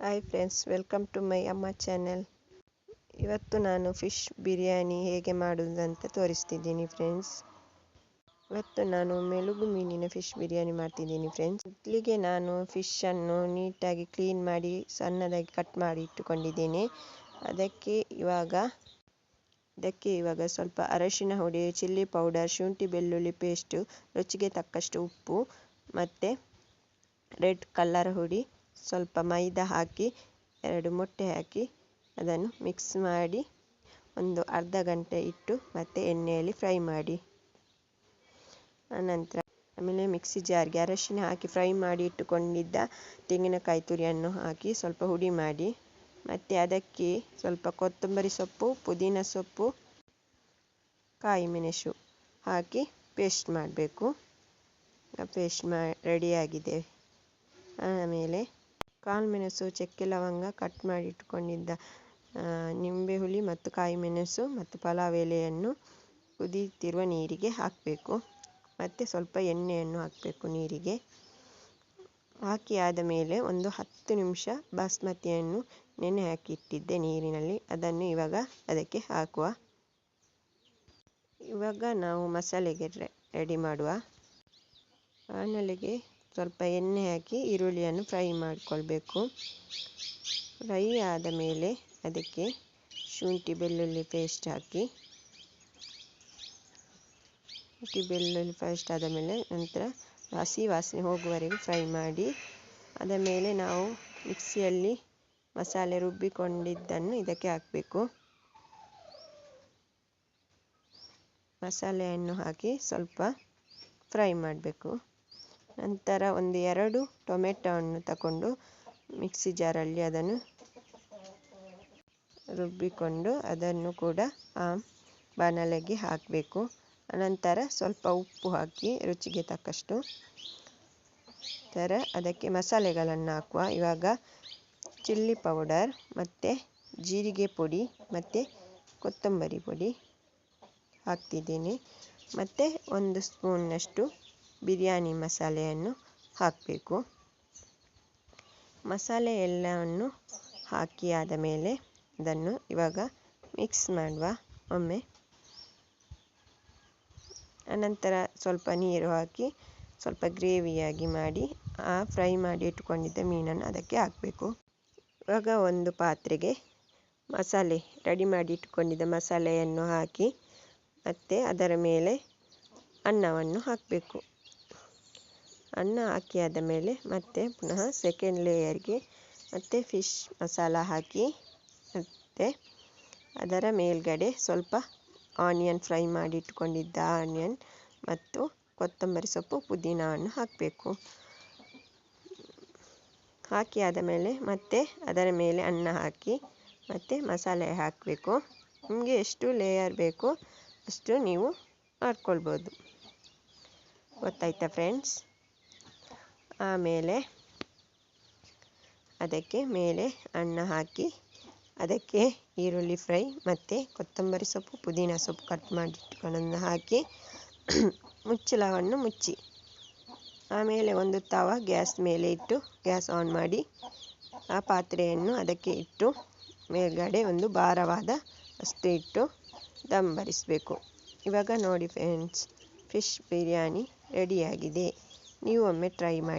Hi friends welcome to my Amma channel ಇವತ್ತು ನಾನು fish biryani ಹೇಗೆ ಮಾಡುವುದಂತ ತೋರಿಸ್ತಿದ್ದೀನಿ ಫ್ರೆಂಡ್ಸ್ ಇವತ್ತು ನಾನು ಮೆಲುಗು ಮೀನಿನ ಫಿಶ್ ಬಿರಿಯಾನಿ ಮಾಡ್ತಿದ್ದೀನಿ ಫ್ರೆಂಡ್ಸ್ ಇಲ್ಲಿಗೆ ನಾನು ಫಿಶನ್ನು ನೀಟಾಗಿ ಕ್ಲೀನ್ ಮಾಡಿ, ಸಣ್ಣದಾಗಿ ಕಟ್ ಮಾಡಿ ಇಟ್ಟುಕೊಂಡಿದ್ದೀನಿ. ಅದಕ್ಕೆ ಇವಾಗ ಇದಕ್ಕೆ ಇವಾಗ ಸ್ವಲ್ಪ ಅರಶಿನ ಹುಡಿ ಚಿಲ್ಲಿ ಪೌಡರ್ ಶುಂಠಿ ಬೆಳ್ಳುಳ್ಳಿ ಪೇಸ್ಟು ರುಚಿಗೆ ತಕ್ಕಷ್ಟು ಉಪ್ಪು ಮತ್ತು ರೆಡ್ ಕಲ್ಲರ್ ಹುಡಿ ಸ್ವಲ್ಪ ಮೈದಾ ಹಾಕಿ, ಎರಡು ಮೊಟ್ಟೆ ಹಾಕಿ ಅದನ್ನು ಮಿಕ್ಸ್ ಮಾಡಿ ಒಂದು ಅರ್ಧ ಗಂಟೆ ಇಟ್ಟು ಮತ್ತೆ ಎಣ್ಣೆಯಲ್ಲಿ ಫ್ರೈ ಮಾಡಿ. ಆನಂತರ ಆಮೇಲೆ ಮಿಕ್ಸಿ ಜಾರ್ಗೆ ಅರಶಿನ ಹಾಕಿ ಫ್ರೈ ಮಾಡಿ ಇಟ್ಟುಕೊಂಡಿದ್ದ ತೆಂಗಿನಕಾಯಿ ತುರಿಯನ್ನು ಹಾಕಿ ಸ್ವಲ್ಪ ಹುಡಿ ಮಾಡಿ. ಮತ್ತೆ ಅದಕ್ಕೆ ಸ್ವಲ್ಪ ಕೊತ್ತಂಬರಿ ಸೊಪ್ಪು, ಪುದೀನ ಸೊಪ್ಪು, ಕಾಯಿ ಮೆಣಸು ಹಾಕಿ ಪೇಸ್ಟ್ ಮಾಡಬೇಕು. ಪೇಸ್ಟ್ ಮಾ ರೆಡಿಯಾಗಿದೆ ಆಮೇಲೆ ಕಾಳು ಮೆಣಸು ಚಕ್ಕೆ ಲವಂಗ ಕಟ್ ಮಾಡಿ ಇಟ್ಕೊಂಡಿದ್ದ ನಿಂಬೆ ಹುಳಿ ಮತ್ತು ಕಾಯಿ ಮೆಣಸು ಮತ್ತು ಪಲಾವ್ ಎಲೆಯನ್ನು ಕುದಿಯುತ್ತಿರುವ ನೀರಿಗೆ ಹಾಕಬೇಕು. ಮತ್ತು ಸ್ವಲ್ಪ ಎಣ್ಣೆಯನ್ನು ಹಾಕಬೇಕು ನೀರಿಗೆ. ಹಾಕಿ ಆದ ಮೇಲೆ ಒಂದು ಹತ್ತು ನಿಮಿಷ ಬಾಸ್ಮತಿಯನ್ನು ನೆನೆ ಹಾಕಿ ಇಟ್ಟಿದ್ದೆ ನೀರಿನಲ್ಲಿ. ಅದನ್ನು ಇವಾಗ ಅದಕ್ಕೆ ಹಾಕುವ. ಇವಾಗ ನಾವು ಮಸಾಲೆಗೆ ರೆಡಿ ಮಾಡುವ. ಬಾಣಲೆಗೆ ಸ್ವಲ್ಪ ಎಣ್ಣೆ ಹಾಕಿ ಈರುಳ್ಳಿಯನ್ನು ಫ್ರೈ ಮಾಡಿಕೊಳ್ಬೇಕು. ಫ್ರೈ ಆದ ಮೇಲೆ ಅದಕ್ಕೆ ಶುಂಠಿ, ಬೆಳ್ಳುಳ್ಳಿ ಪೇಸ್ಟ್ ಹಾಕಿ. ಶುಂಠಿ, ಬೆಳ್ಳುಳ್ಳಿ ಪೇಸ್ಟ್ ಆದ ಮೇಲೆ ನಂತರ ಹಸಿ ವಾಸನೆ ಹೋಗುವವರೆಗೂ ಫ್ರೈ ಮಾಡಿ ಅದ ಮೇಲೆ ನಾವು ಮಿಕ್ಸಿಯಲ್ಲಿ ಮಸಾಲೆ ರುಬ್ಬಿಕೊಂಡಿದ್ದನ್ನು ಇದಕ್ಕೆ ಹಾಕಬೇಕು. ಮಸಾಲೆಯನ್ನು ಹಾಕಿ ಸ್ವಲ್ಪ ಫ್ರೈ ಮಾಡಬೇಕು. ನಂತರ ಒಂದು ಎರಡು ಟೊಮೆಟೊ ಟೊಮೆಟೊವನ್ನು ತಗೊಂಡು ಮಿಕ್ಸಿ ಜಾರಲ್ಲಿ ಅದನ್ನು ರುಬ್ಬಿಕೊಂಡು ಅದನ್ನು ಕೂಡ ಆ ಬಾಣಲೆಗೆ ಹಾಕಬೇಕು. ಅನಂತರ ಸ್ವಲ್ಪ ಉಪ್ಪು ಹಾಕಿ ರುಚಿಗೆ ತಕ್ಕಷ್ಟು ಥರ ಅದಕ್ಕೆ ಮಸಾಲೆಗಳನ್ನು ಹಾಕುವ. ಇವಾಗ ಚಿಲ್ಲಿ ಪೌಡರ್ ಮತ್ತು ಜೀರಿಗೆ ಪುಡಿ ಮತ್ತು ಕೊತ್ತಂಬರಿ ಪುಡಿ ಹಾಕ್ತಿದ್ದೀನಿ. ಮತ್ತು ಒಂದು ಸ್ಪೂನ್ನಷ್ಟು ಬಿರಿಯಾನಿ ಮಸಾಲೆಯನ್ನು ಹಾಕಬೇಕು. ಮಸಾಲೆ ಎಲ್ಲವನ್ನು ಹಾಕಿ ಆದ ಮೇಲೆ ಅದನ್ನು ಇವಾಗ ಮಿಕ್ಸ್ ಮಾಡುವ. ಒಮ್ಮೆ ಅನಂತರ ಸ್ವಲ್ಪ ನೀರು ಹಾಕಿ ಸ್ವಲ್ಪ ಗ್ರೇವಿಯಾಗಿ ಮಾಡಿ ಆ ಫ್ರೈ ಮಾಡಿ ಇಟ್ಟುಕೊಂಡಿದ್ದ ಮೀನನ್ನು ಅದಕ್ಕೆ ಹಾಕಬೇಕು. ಇವಾಗ ಒಂದು ಪಾತ್ರೆಗೆ ಮಸಾಲೆ ರೆಡಿ ಮಾಡಿ ಇಟ್ಟುಕೊಂಡಿದ್ದ ಮಸಾಲೆಯನ್ನು ಹಾಕಿ ಮತ್ತು ಅದರ ಮೇಲೆ ಅನ್ನವನ್ನು ಹಾಕಬೇಕು. ಅನ್ನ ಹಾಕಿ ಆದ ಮೇಲೆ ಮತ್ತೆ ಪುನಃ ಸೆಕೆಂಡ್ ಲೇಯರ್ಗೆ ಮತ್ತೆ ಫಿಶ್ ಮಸಾಲ ಹಾಕಿ ಮತ್ತೆ ಅದರ ಮೇಲ್ಗಡೆ ಸ್ವಲ್ಪ ಆನಿಯನ್ ಫ್ರೈ ಮಾಡಿ ಇಟ್ಕೊಂಡಿದ್ದ ಆನಿಯನ್ ಮತ್ತು ಕೊತ್ತಂಬರಿ ಸೊಪ್ಪು ಪುದೀನವನ್ನು ಹಾಕಬೇಕು. ಹಾಕಿ ಆದ ಮೇಲೆ ಮತ್ತೆ ಅದರ ಮೇಲೆ ಅನ್ನ ಹಾಕಿ ಮತ್ತೆ ಮಸಾಲೆ ಹಾಕಬೇಕು. ನಿಮಗೆ ಎಷ್ಟು ಲೇಯರ್ ಬೇಕು ಅಷ್ಟು ನೀವು ಮಾಡ್ಕೊಳ್ಬೋದು. ಗೊತ್ತಾಯ್ತಾ ಫ್ರೆಂಡ್ಸ್ ಆಮೇಲೆ ಅದಕ್ಕೆ ಮೇಲೆ ಅನ್ನ ಹಾಕಿ ಅದಕ್ಕೆ ಈರುಳ್ಳಿ ಫ್ರೈ ಮತ್ತು ಕೊತ್ತಂಬರಿ ಸೊಪ್ಪು, ಪುದೀನ ಸೊಪ್ಪು ಕಟ್ ಮಾಡಿಟ್ಟುಗಳನ್ನು ಹಾಕಿ ಮುಚ್ಚಳವನ್ನು ಮುಚ್ಚಿ. ಆಮೇಲೆ ಒಂದು ತವ ಗ್ಯಾಸ್ ಮೇಲೆ ಇಟ್ಟು ಗ್ಯಾಸ್ ಆನ್ ಮಾಡಿ ಆ ಪಾತ್ರೆಯನ್ನು ಅದಕ್ಕೆ ಇಟ್ಟು ಮೇಲ್ಗಡೆ ಒಂದು ಭಾರವಾದ ಅಷ್ಟು ಇಟ್ಟು ದಮ್ ಬರಿಸಬೇಕು ಇವಾಗ ನೋಡಿ ಫ್ರೆಂಡ್ಸ್ ಫಿಶ್ ಬಿರಿಯಾನಿ ರೆಡಿಯಾಗಿದೆ ನೀವು ಒಮ್ಮೆ ಟ್ರೈ ಮಾಡಿ